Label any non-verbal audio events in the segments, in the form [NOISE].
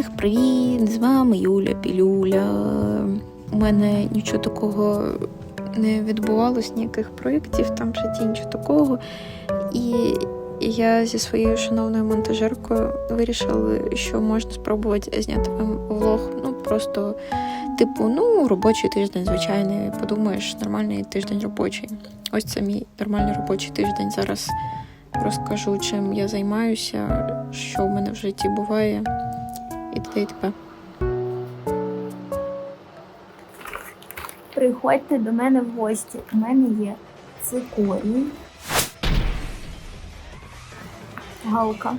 Всіх привіт! З вами Юля Пілюля. У мене нічого такого не відбувалось, ніяких проєктів там в житті, нічого такого. І я зі своєю шановною монтажеркою вирішила, що можна спробувати зняти вам влог. Ну просто, типу, ну, робочий тиждень, звичайний. Подумаєш, нормальний тиждень робочий. Ось це мій нормальний робочий тиждень. Зараз розкажу, чим я займаюся, що в мене в житті буває, і т.д. і т.п. Приходьте до мене в гості. У мене є цикорій, галка,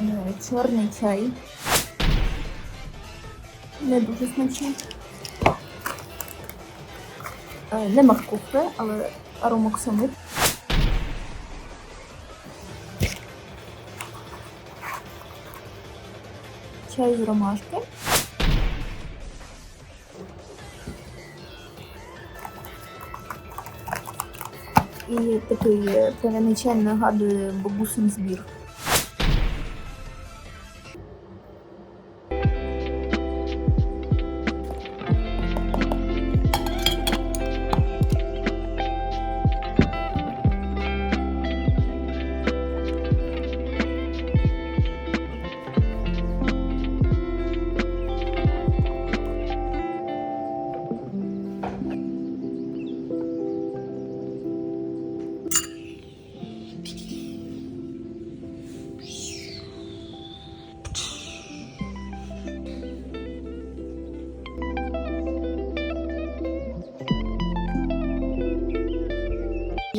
е, чорний чай. Не дуже смачний. Е, Не морковка, але аромоксамид. Чай з ромашки. І такий е, чай нагадує бабусин збір.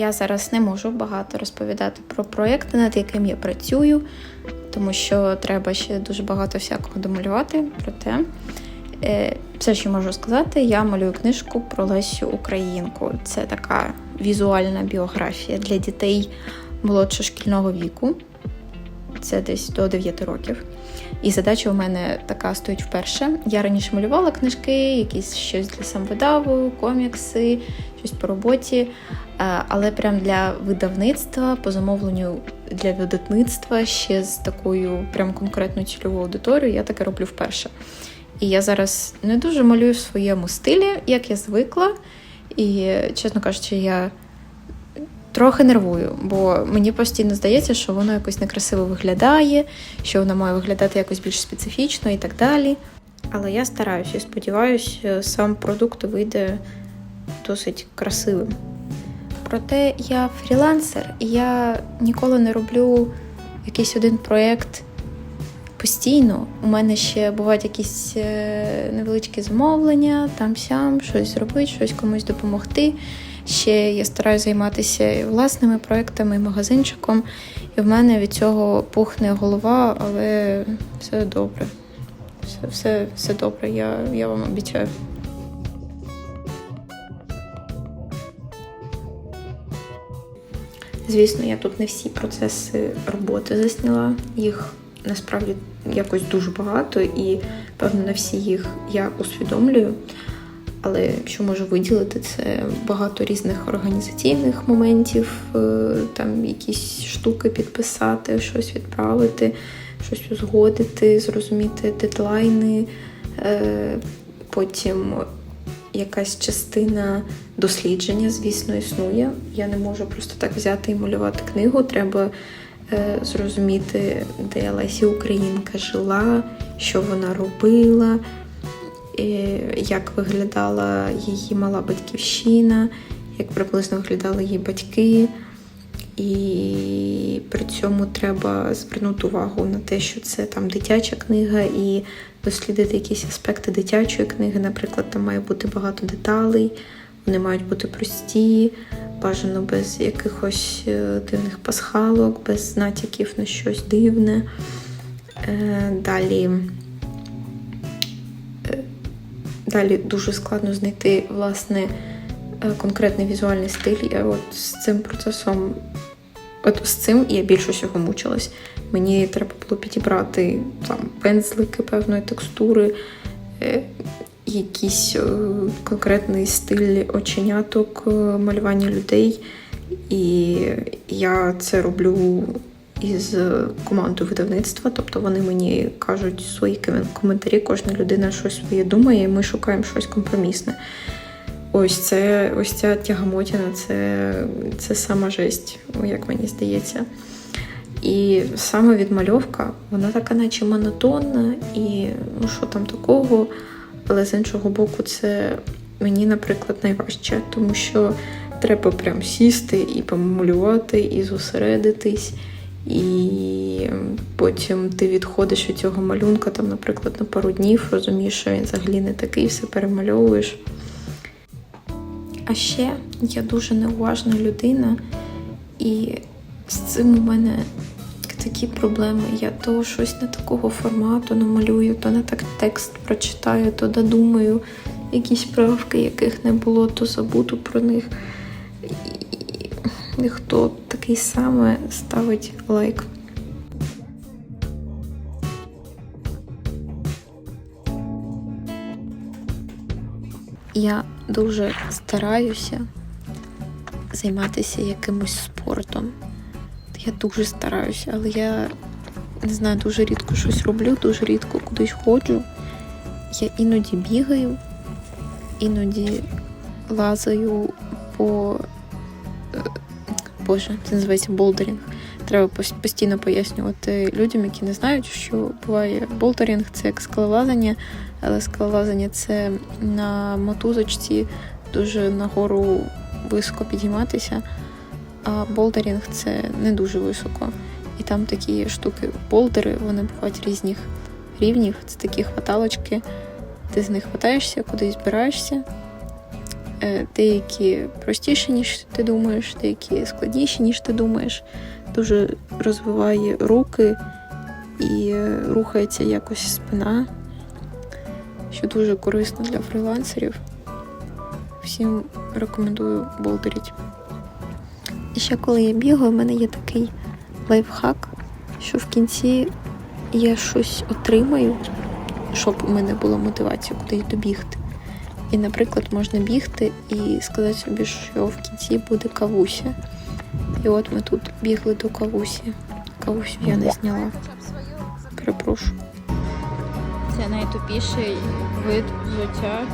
Я зараз не можу багато розповідати про проєкти, над яким я працюю, тому що треба ще дуже багато всякого домалювати. Проте е, все, що можу сказати, я малюю книжку про Лесю Українку. Це така візуальна біографія для дітей молодшошкільного віку. Це десь до 9 років. І задача у мене така стоїть вперше. Я раніше малювала книжки, якісь щось для самвидаву, комікси, щось по роботі. Е, Але прям для видавництва, по замовленню для видавництва ще з такою прям конкретною цільовою аудиторією, я таке роблю вперше. І я зараз не дуже малюю в своєму стилі, як я звикла. І, чесно кажучи, я трохи нервую, бо мені постійно здається, що воно якось некрасиво виглядає, що воно має виглядати якось більш специфічно і так далі. Але я стараюся і сподіваюся, сам продукт вийде досить красивим. Проте я фрілансер, і я ніколи не роблю якийсь один проєкт постійно. У мене ще бувають якісь е, невеличкі замовлення, там сям, щось зробити, щось комусь допомогти. Ще я стараюся займатися власними проектами, магазинчиком, і в мене від цього пухне голова, але все добре. Все, все, все добре, я, я вам обіцяю. Звісно, я тут не всі процеси роботи засняла. Їх насправді якось дуже багато, і певно на всі їх я усвідомлюю. Але що можу виділити, це багато різних організаційних моментів, е, там якісь штуки підписати, щось відправити, щось узгодити, зрозуміти дедлайни. Е, Потім якась частина дослідження, звісно, існує. Я не можу просто так взяти і малювати книгу. Треба е, зрозуміти, де Лесі Українка жила, що вона робила, як виглядала її мала батьківщина, як приблизно виглядали її батьки. І при цьому треба звернути увагу на те, що це там дитяча книга, і дослідити якісь аспекти дитячої книги. Наприклад, там має бути багато деталей, вони мають бути прості, бажано без якихось е, дивних пасхалок, без натяків на щось дивне. Е, Далі. Далі дуже складно знайти власне е, конкретний візуальний стиль. Я от з цим процесом, от з цим я більше всього мучилась. Мені треба було підібрати там пензлики певної текстури, е, якийсь е, конкретний стиль оченяток, малювання людей. І я це роблю із е, командою видавництва, тобто вони мені кажуть свої коментарі, кожна людина щось своє думає, і ми шукаємо щось компромісне. Ось це, ось ця тягамотіна, це, це сама жесть, як мені здається. І саме відмальовка, вона така, наче монотонна, і ну що там такого. Але з іншого боку, це мені, наприклад, найважче, тому що треба прям сісти і помалювати, і зосередитись. І потім ти відходиш від цього малюнка, там, наприклад, на пару днів, розумієш, що він взагалі не такий, все перемальовуєш. А ще я дуже неуважна людина, і з цим у мене такі проблеми. Я то щось не такого формату намалюю, то не так текст прочитаю, то додумаю якісь правки, яких не було, то забуду про них. Хто такий саме ставить лайк. Я дуже стараюся займатися якимось спортом. Я дуже стараюся, але я не знаю, дуже рідко щось роблю, дуже рідко кудись ходжу. Я іноді бігаю, іноді лазаю по. Боже, це називається болдерінг. Треба постійно пояснювати людям, які не знають, що буває болдерінг це як скалолазання, але скалолазання це на мотузочці дуже нагору високо підійматися, а болдерінг це не дуже високо. І там такі штуки, болдери, вони бувають різних рівнів. Це такі хваталочки. Ти з них хватаєшся, кудись збираєшся. Е, Деякі простіші, ніж ти думаєш, деякі складніші, ніж ти думаєш. Дуже розвиває руки і е, рухається якось спина, що дуже корисно для фрілансерів. Всім рекомендую болдеріть. І ще коли я бігаю, в мене є такий лайфхак, що в кінці я щось отримаю, щоб у мене була мотивація кудись добігти. І, наприклад, можна бігти і сказати собі, що в кінці буде кавуся. І от ми тут бігли до кавусі. Кавусю я не зняла. Перепрошую. Це найтупіший вид взуття,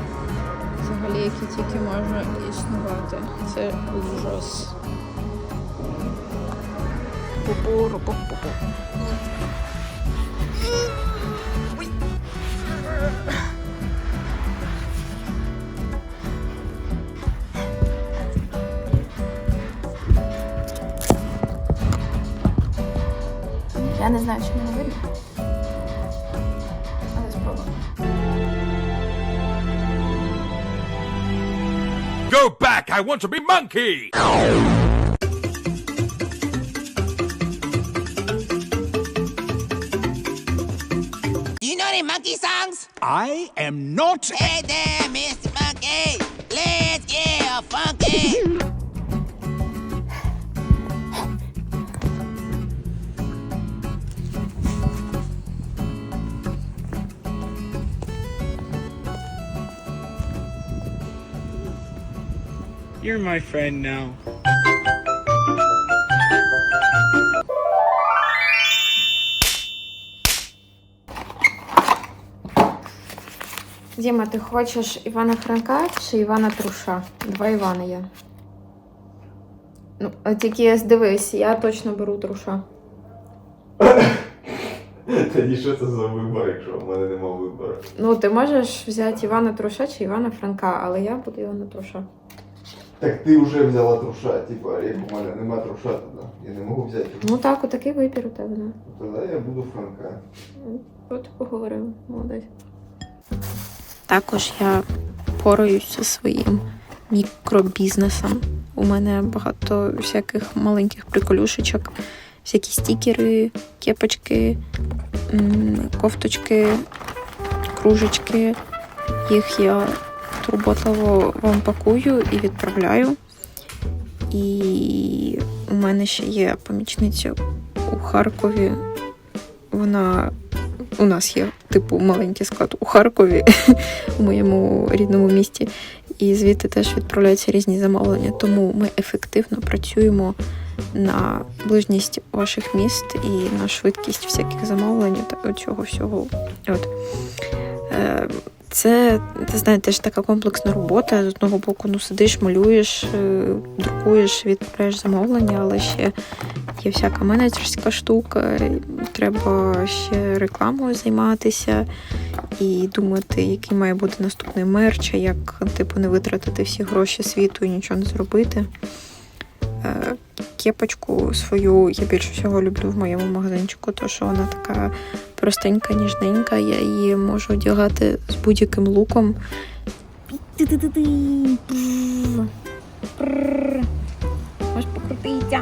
взагалі, який тільки може існувати. Це ужас. Пу-пу-ру-пу-пу-пу. Я не знаю, чи мене видно. Але спробую. Go back! I want to be monkey! You know the monkey songs? I am not. Hey there, Mr. Monkey. Let's get funky. [LAUGHS] You're my friend now. Діма, ти хочеш Івана Франка чи Івана Труша? Два Івана є. Ну, а тільки дивись, я точно беру труша. [COUGHS] Тоді що це за вибор, якщо в мене нема вибору? Ну, ти можеш взяти Івана Труша чи Івана Франка, але я буду Івана Труша. Так ти вже взяла труша, типа, як у мене нема труша тоді. Я не можу взяти. Ну так, отакий вибір у тебе. Да. Тоді я буду Франка. От поговорили, молодець. Також я пораюся своїм мікробізнесом. У мене багато всяких маленьких приколюшечок, всякі стікери, кепочки, кофточки, кружечки. Їх я турботливо вам пакую і відправляю. І у мене ще є помічниця у Харкові. Вона у нас є типу маленький склад у Харкові, [LAUGHS] у моєму рідному місті, і звідти теж відправляються різні замовлення. Тому ми ефективно працюємо на ближність ваших міст і на швидкість всяких замовлень та цього всього. От. Це, ти знаєте, ж така комплексна робота. З одного боку, ну сидиш, малюєш, е, друкуєш, відправляєш замовлення, але ще є всяка менеджерська штука. Треба ще рекламою займатися і думати, який має бути наступний мерч, а як типу не витратити всі гроші світу і нічого не зробити. Е, Кепочку свою я більше всього люблю в моєму магазинчику, тому що вона така простенька, ніжненька. Я її можу одягати з будь-яким луком. Можеш покрутитися.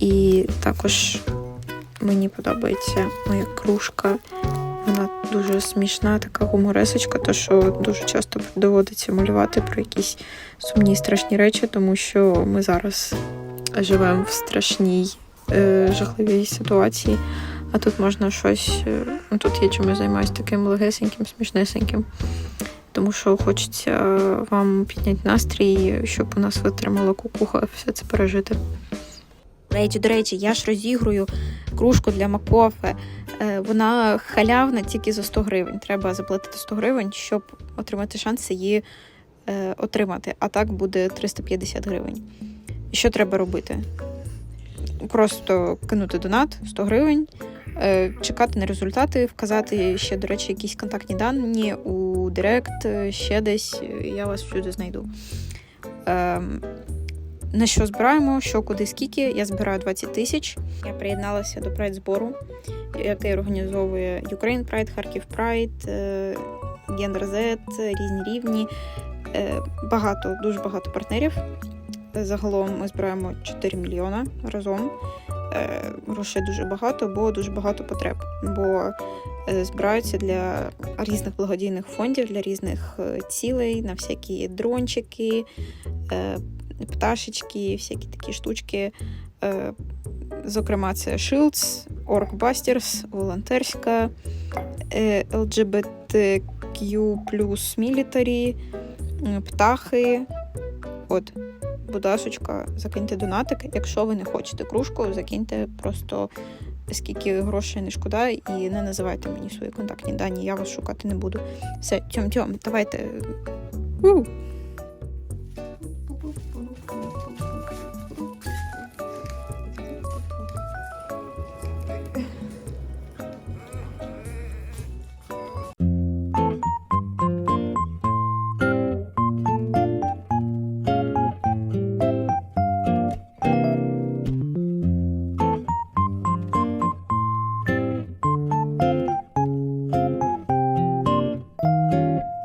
І також мені подобається моя кружка. Вона дуже смішна, така гуморесочка, то що дуже часто доводиться малювати про якісь сумні страшні речі, тому що ми зараз живемо в страшній, е, жахливій ситуації. А тут можна щось. е, Ну, тут я чимось займаюся таким легесеньким, смішнесеньким. Тому що хочеться вам підняти настрій, щоб у нас витримала кукуха все це пережити. Речі, до речі, я ж розігрую кружку для Макофе. Е, Вона халявна тільки за 100 гривень. Треба заплатити 100 гривень, щоб отримати шанс її е, отримати. А так буде 350 гривень. Що треба робити? Просто кинути донат 100 гривень, е, чекати на результати, вказати ще, до речі, якісь контактні дані у Директ, ще десь. Я вас всюди знайду. На що збираємо, що куди, скільки. Я збираю 20 тисяч. Я приєдналася до прайд збору, який організовує Ukraine Pride, Харків Pride, е, Gender Z, різні рівні. Е, Багато, дуже багато партнерів. Загалом ми збираємо 4 мільйона разом. Е, Грошей дуже багато, бо дуже багато потреб. Бо збираються для різних благодійних фондів, для різних цілей, на всякі дрончики, пташечки, всякі такі штучки. Е, Зокрема, це Shields, Orkbusters, волонтерська, LGBTQ Military, е, птахи. От, будь ласочка, закиньте донатик. Якщо ви не хочете кружку, закиньте просто скільки грошей не шкода, і не називайте мені свої контактні дані, я вас шукати не буду. Все, тьом-тьом, давайте. У!